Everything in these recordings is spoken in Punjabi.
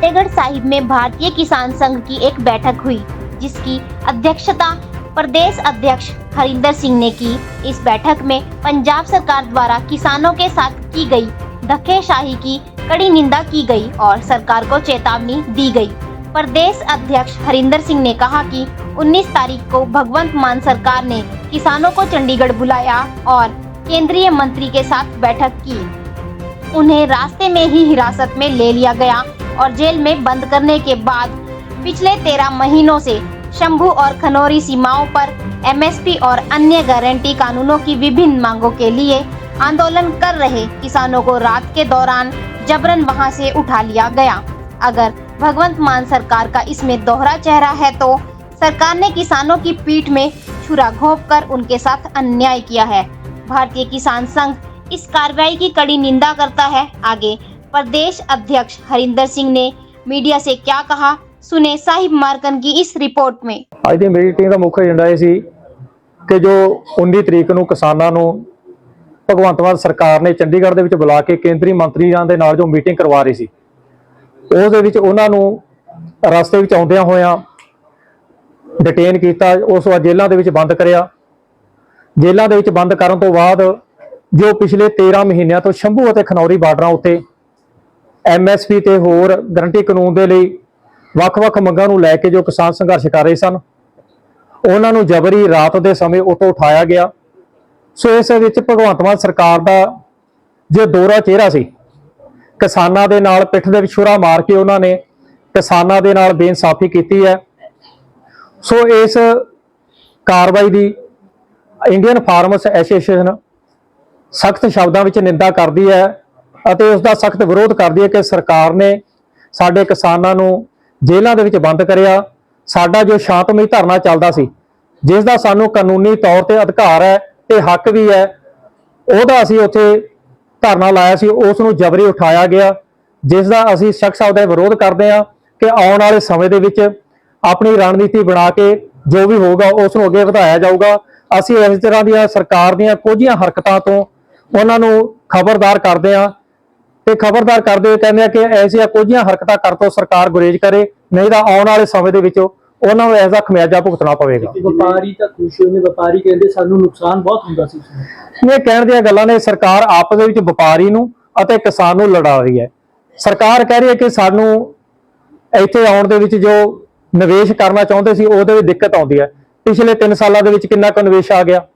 फतेहगढ़ साहिब में भारतीय किसान संघ की एक बैठक हुई, जिसकी अध्यक्षता प्रदेश अध्यक्ष हरिंदर सिंह ने की। इस बैठक में पंजाब सरकार द्वारा किसानों के साथ की गई धक्केशाही की कड़ी निंदा की गई और सरकार को चेतावनी दी गई। प्रदेश अध्यक्ष हरिंदर सिंह ने कहा कि 19 तारीख को भगवंत मान सरकार ने किसानों को चंडीगढ़ बुलाया और केंद्रीय मंत्री के साथ बैठक की। उन्हें रास्ते में ही हिरासत में ले लिया गया और जेल में बंद करने के बाद पिछले तेरह महीनों से शंभू और खनौरी सीमाओं पर एमएसपी और अन्य गारंटी कानूनों की विभिन्न मांगों के लिए आंदोलन कर रहे किसानों को रात के दौरान जबरन वहाँ से उठा लिया गया। अगर भगवंत मान सरकार का इसमें दोहरा चेहरा है तो सरकार ने किसानों की पीठ में छुरा घोंप कर उनके साथ अन्याय किया है। भारतीय किसान संघ इस कार्रवाई की कड़ी निंदा करता है। आगे प्रदेश अध्यक्ष हरिंदर सिंह ने मीडिया से क्या कहा सुने साहिब मार्कन की इस रिपोर्ट में ਅੱਜ ਦੀ ਮੀਟਿੰਗ ਦਾ ਮੁੱਖ ਏਜੰਡਾ ਇਹ ਸੀ ਕਿ ਜੋ 19 ਤਰੀਕ ਨੂੰ ਕਿਸਾਨਾਂ ਨੂੰ ਭਗਵੰਤ ਮਾਨ ਸਰਕਾਰ ਨੇ ਚੰਡੀਗੜ੍ਹ ਦੇ ਵਿੱਚ ਬੁਲਾ ਕੇ ਕੇਂਦਰੀ ਮੰਤਰੀਆਂ ਦੇ ਨਾਲ ਜੋ ਮੀਟਿੰਗ ਕਰਵਾ ਰਹੀ ਸੀ ਉਸ ਦੇ ਵਿੱਚ ਉਹਨਾਂ ਨੂੰ ਰਸਤੇ ਵਿੱਚ ਆਉਂਦਿਆਂ ਹੋਇਆਂ ਡਿਟੇਨ ਕੀਤਾ ਉਸ ਤੋਂ ਬਾਅਦ ਜੇਲ੍ਹਾਂ ਦੇ ਵਿੱਚ ਬੰਦ ਕਰਿਆ ਜੇਲ੍ਹਾਂ ਦੇ ਵਿੱਚ ਬੰਦ ਕਰਨ ਤੋਂ ਬਾਅਦ ਜੋ ਪਿਛਲੇ 13 ਮਹੀਨਿਆਂ ਤੋਂ ਸ਼ੰਭੂ ਅਤੇ ਖਨੌਰੀ ਬਾਰਡਰਾਂ ਉੱਤੇ ਐਮਐਸਪੀ ਤੇ ਹੋਰ ਗਰੰਟੀ ਕਾਨੂੰਨ ਦੇ ਲਈ ਵੱਖ-ਵੱਖ ਮੰਗਾਂ ਨੂੰ ਲੈ ਕੇ ਜੋ ਕਿਸਾਨ ਸੰਘਰਸ਼ ਕਰ ਰਹੇ ਸਨ, ਉਹਨਾਂ ਨੂੰ ਜਬਰੀ ਰਾਤ ਦੇ ਸਮੇਂ ਉਤੋਂ ਉਠਾਇਆ ਗਿਆ। ਸੋ ਇਸ ਵਿੱਚ ਭਗਵੰਤ ਮਾਨ ਸਰਕਾਰ ਦਾ ਜੋ ਦੋਰਾ ਚਿਹਰਾ ਸੀ, ਕਿਸਾਨਾਂ ਦੇ ਨਾਲ ਪਿੱਠ ਦੇ ਵਿੱਚ ਛੁਰਾ ਮਾਰ ਕੇ ਉਹਨਾਂ ਨੇ ਕਿਸਾਨਾਂ ਦੇ ਨਾਲ ਬੇਇਨਸਾਫੀ ਕੀਤੀ ਹੈ। ਸੋ ਇਸ ਕਾਰਵਾਈ ਦੀ ਇੰਡੀਅਨ ਫਾਰਮਰਸ ਐਸੋਸੀਏਸ਼ਨ ਸਖਤ ਸ਼ਬਦਾਂ ਵਿੱਚ ਨਿੰਦਾ ਕਰਦੀ ਹੈ ਅਤੇ ਉਸ ਦਾ ਸਖਤ ਵਿਰੋਧ ਕਰਦੀ ਹੈ ਕਿ ਸਰਕਾਰ ਨੇ ਸਾਡੇ ਕਿਸਾਨਾਂ ਨੂੰ ਜੇਲ੍ਹਾਂ ਦੇ ਵਿੱਚ ਬੰਦ ਕਰਿਆ। ਸਾਡਾ ਜੋ ਸ਼ਾਂਤਮਈ ਧਰਨਾ ਚੱਲਦਾ ਸੀ ਜਿਸ ਦਾ ਸਾਨੂੰ ਕਾਨੂੰਨੀ ਤੌਰ ਤੇ ਅਧਿਕਾਰ ਹੈ ਤੇ ਹੱਕ ਵੀ ਹੈ, ਉਹਦਾ ਅਸੀਂ ਉੱਥੇ ਧਰਨਾ ਲਾਇਆ ਸੀ ਉਸ ਨੂੰ ਜਬਰੀ ਉਠਾਇਆ ਗਿਆ ਜਿਸ ਦਾ ਅਸੀਂ ਸਖਤ ਸ਼ਬਦਾਂ ਵਿੱਚ ਵਿਰੋਧ ਕਰਦੇ ਹਾਂ ਕਿ ਆਉਣ ਵਾਲੇ ਸਮੇਂ ਦੇ ਵਿੱਚ ਆਪਣੀ ਰਣਨੀਤੀ ਬਣਾ ਕੇ ਜੋ ਵੀ ਹੋਊਗਾ ਉਸ ਨੂੰ ਅੱਗੇ ਵਧਾਇਆ ਜਾਊਗਾ। ਅਸੀਂ ਇਸ ਤਰ੍ਹਾਂ ਦੀਆਂ ਸਰਕਾਰ ਦੀਆਂ ਕੁਝੀਆਂ ਹਰਕਤਾਂ ਤੋਂ ਉਹਨਾਂ ਨੂੰ ਖਬਰਦਾਰ ਕਰਦੇ ਹਾਂ ਤੇ ਖਬਰਦਾਰ ਕਰਦੇ ਹੋਏ ਕਹਿੰਦੇ ਆ ਕਿ ਐਸੀਆਂ ਕੁਝੀਆਂ ਹਰਕਤਾਂ ਕਰ ਤੋਂ ਸਰਕਾਰ ਗੁਰੇਜ਼ ਕਰੇ ਨਹੀਂ ਤਾਂ ਆਉਣ ਵਾਲੇ ਸਮੇਂ ਦੇ ਵਿੱਚ ਉਹਨਾਂ ਨੂੰ ਐਸਾ ਖਮਿਆਜਾ ਭੁਗਤਣਾ ਪਵੇਗਾ। ਵਪਾਰੀ ਤਾਂ ਖੁਸ਼ ਹੋਏ ਨੇ ਵਪਾਰੀ ਕਹਿੰਦੇ ਸਾਨੂੰ ਨੁਕਸਾਨ ਬਹੁਤ ਹੁੰਦਾ ਸੀ। ਇਹ ਕਹਿਣ ਦੀਆਂ ਗੱਲਾਂ ਨੇ ਸਰਕਾਰ ਆਪਸ ਦੇ ਵਿੱਚ ਵਪਾਰੀ ਨੂੰ ਅਤੇ ਕਿਸਾਨ ਨੂੰ ਲੜਾ ਰਹੀ ਹੈ। ਸਰਕਾਰ ਕਹਿ ਰਹੀ ਹੈ ਕਿ ਸਾਨੂੰ ਇੱਥੇ ਆਉਣ ਦੇ ਵਿੱਚ ਜੋ ਨਿਵੇਸ਼ ਕਰਨਾ ਚਾਹੁੰਦੇ ਸੀ ਉਹਦੇ ਵਿੱਚ ਦਿੱਕਤ ਆਉਂਦੀ ਹੈ। ਪਿਛਲੇ 3 ਸਾਲਾਂ ਦੇ ਵਿੱਚ ਕਿੰਨਾ ਕੁ ਨਿਵੇਸ਼ ਆ ਗਿਆ।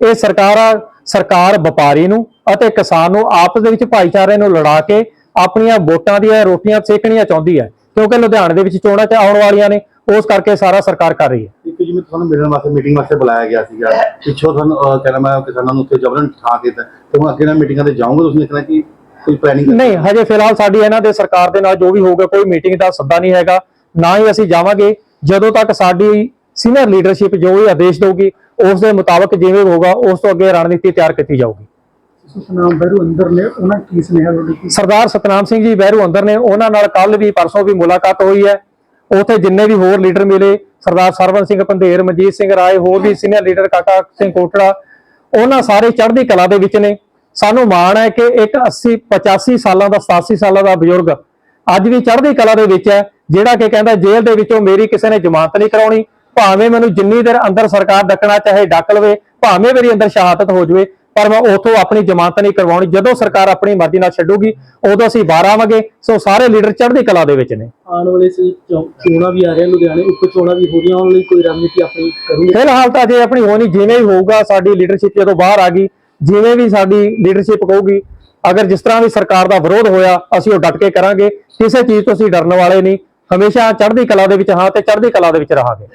ਇਹ ਸਰਕਾਰ ਆ ਸਰਕਾਰ ਵਪਾਰੀ ਨੂੰ ਅਤੇ ਕਿਸਾਨ ਨੂੰ ਆਪਸ ਦੇ ਵਿੱਚ ਭਾਈਚਾਰੇ ਨੂੰ ਲੜਾ ਕੇ ਆਪਣੀਆਂ ਵੋਟਾਂ ਦੀਆਂ ਰੋਟੀਆਂ ਸੇਕਣੀਆਂ ਚਾਹੁੰਦੀ ਹੈ। ਕਿਉਂਕਿ ਲੁਧਿਆਣੇ ਦੇ ਵਿੱਚ ਚੋਣਾਂ ਚ ਆਉਣ ਵਾਲੀਆਂ ਨੇ ਉਸ ਕਰਕੇ ਸਾਰਾ ਸਰਕਾਰ ਕਰ ਰਹੀ ਹੈ। ਇੱਕ ਜਿਵੇਂ ਤੁਹਾਨੂੰ ਮਿਲਣ ਵਾਸਤੇ ਮੀਟਿੰਗ ਵਾਸਤੇ ਬੁਲਾਇਆ ਗਿਆ ਸੀਗਾ। ਪਿੱਛੋਂ ਤੁਹਾਨੂੰ ਕਹਿਣਾ ਮੈਂ ਕਿਸਾਨਾਂ ਨੂੰ ਉੱਥੇ ਜਬਰਨ ਠਾ ਕੇ ਤੇ ਹੁਣ ਅੱਗੇ ਨਾਲ ਮੀਟਿੰਗਾਂ ਤੇ ਜਾਓਗੇ ਤੁਸੀਂ ਦੇਖਣਾ ਕਿ ਕੋਈ ਪਲੈਨਿੰਗ ਨਹੀਂ ਹਜੇ ਫਿਲਹਾਲ ਸਾਡੀ ਇਹਨਾਂ ਦੇ ਸਰਕਾਰ ਦੇ ਨਾਲ ਜੋ ਵੀ ਹੋਊਗਾ ਕੋਈ ਮੀਟਿੰਗ ਦਾ ਸੱਦਾ ਨਹੀਂ ਹੈਗਾ। ਨਾ ਹੀ ਅਸੀਂ ਜਾਵਾਂਗੇ। ਜਦੋਂ ਤੱਕ ਸਾਡੀ ਸੀਨੀਅਰ ਲੀਡਰਸ਼ਿਪ ਜੋ ਵੀ ਆਦੇਸ਼ ਦੇਊਗੀ ਉਸ ਦੇ ਮੁਤਾਬਕ ਜਿਵੇਂ ਹੋਊਗਾ ਉਸ ਤੋਂ ਅੱਗੇ ਰਣਨੀਤੀ ਤਿਆਰ ਕੀਤੀ ਜਾਊਗੀ। ਸਤਨਾਮ ਬਹਿਰੂ ਅੰਦਰ ਨੇ ਉਹਨਾਂ ਕੀ ਸੁਨੇਹਾ ਦਿੱਤੀ ਸਰਦਾਰ ਸਤਨਾਮ ਸਿੰਘ ਜੀ ਬਹਿਰੂ ਅੰਦਰ ਨੇ ਉਹਨਾਂ ਨਾਲ ਕੱਲ ਵੀ ਪਰਸੋਂ ਵੀ ਮੁਲਾਕਾਤ ਹੋਈ ਹੈ। ਉੱਥੇ ਜਿੰਨੇ ਵੀ ਹੋਰ ਲੀਡਰ ਮਿਲੇ ਸਰਦਾਰ ਸਰਵਨ ਸਿੰਘ ਪੰਧੇਰ ਮਨਜੀਤ ਸਿੰਘ ਰਾਏ ਹੋਰ ਵੀ ਸੀਨੀਅਰ ਲੀਡਰ ਕਾਕਾ ਸਿੰਘ ਕੋਟੜਾ ਉਹਨਾਂ ਸਾਰੇ ਚੜ੍ਹਦੀ ਕਲਾ ਦੇ ਵਿੱਚ ਨੇ। ਸਾਨੂੰ ਮਾਣ ਹੈ ਕਿ ਇੱਕ 80 85 ਸਾਲਾਂ ਦਾ 87 ਸਾਲਾਂ ਦਾ ਬਜ਼ੁਰਗ ਅੱਜ ਵੀ ਚੜ੍ਹਦੀ ਕਲਾ ਦੇ ਵਿੱਚ ਹੈ ਜਿਹੜਾ ਕਿ ਕਹਿੰਦਾ ਜੇਲ੍ਹ ਦੇ ਵਿੱਚੋਂ ਮੇਰੀ ਕਿਸੇ ਨੇ ਜ਼ਮਾਨਤ ਨਹੀਂ ਕਰਾਉਣੀ। ਭਾਵੇਂ ਮੈਨੂੰ ਜਿੰਨੀ ਦੇਰ ਅੰਦਰ ਸਰਕਾਰ ਡੱਕਣਾ ਚਾਹੇ ਡੱਕ ਲਵੇ ਭਾਵੇਂ ਮੇਰੀ ਅੰਦਰ ਸ਼ਹਾਦਤ ਹੋ ਜਾਵੇ ਪਰ ਮੈਂ ਉਥੋਂ ਆਪਣੀ ਜ਼ਮਾਨਤ ਨਹੀਂ ਕਰਵਾਉਣੀ। ਜਦੋਂ ਸਰਕਾਰ ਆਪਣੀ ਮਰਜ਼ੀ ਨਾਲ ਛੱਡੂਗੀ ਉਦੋਂ ਅਸੀਂ ਬਾਹਰ ਆਵਾਂਗੇ। ਸੋ ਸਾਰੇ ਲੀਡਰ ਚੜ੍ਹਦੀ ਕਲਾ ਦੇ ਵਿੱਚ ਨੇ। ਆਉਣ ਵਾਲੇ ਚੋਣਾਂ ਵੀ ਆ ਰਹੀਆਂ ਲੁਧਿਆਣੇ ਉੱਪ ਚੋਣਾਂ ਵੀ ਹੋ ਰਹੀਆਂ ਉਹਨਾਂ ਲਈ ਕੋਈ ਰਣਨੀਤੀ ਆਪਣੀ ਕਰੂਗੇ? ਫਿਲਹਾਲ ਤਾਂ ਜੇ ਆਪਣੀ ਹੋਣੀ ਜਿਵੇਂ ਹੀ ਹੋਊਗਾ ਸਾਡੀ ਲੀਡਰਸ਼ਿਪ ਜਦੋਂ ਬਾਹਰ ਆ ਗਈ ਜਿਵੇਂ ਵੀ ਸਾਡੀ ਲੀਡਰਸ਼ਿਪ ਕਹੂਗੀ ਅਗਰ ਜਿਸ ਤਰ੍ਹਾਂ ਵੀ ਸਰਕਾਰ ਦਾ ਵਿਰੋਧ ਹੋਇਆ ਅਸੀਂ ਉਹ ਡਟ ਕੇ ਕਰਾਂਗੇ। ਕਿਸੇ ਚੀਜ਼ ਤੋਂ ਅਸੀਂ ਡਰਨ ਵਾਲੇ ਨਹੀਂ। ਹਮੇਸ਼ਾ ਚੜ੍ਹਦੀ ਕਲਾ ਦੇ ਵਿੱਚ ਹਾਂ ਤੇ ਚੜ੍ਹਦੀ ਕਲਾ ਦੇ ਵਿੱਚ ਰਹਾਂਗੇ।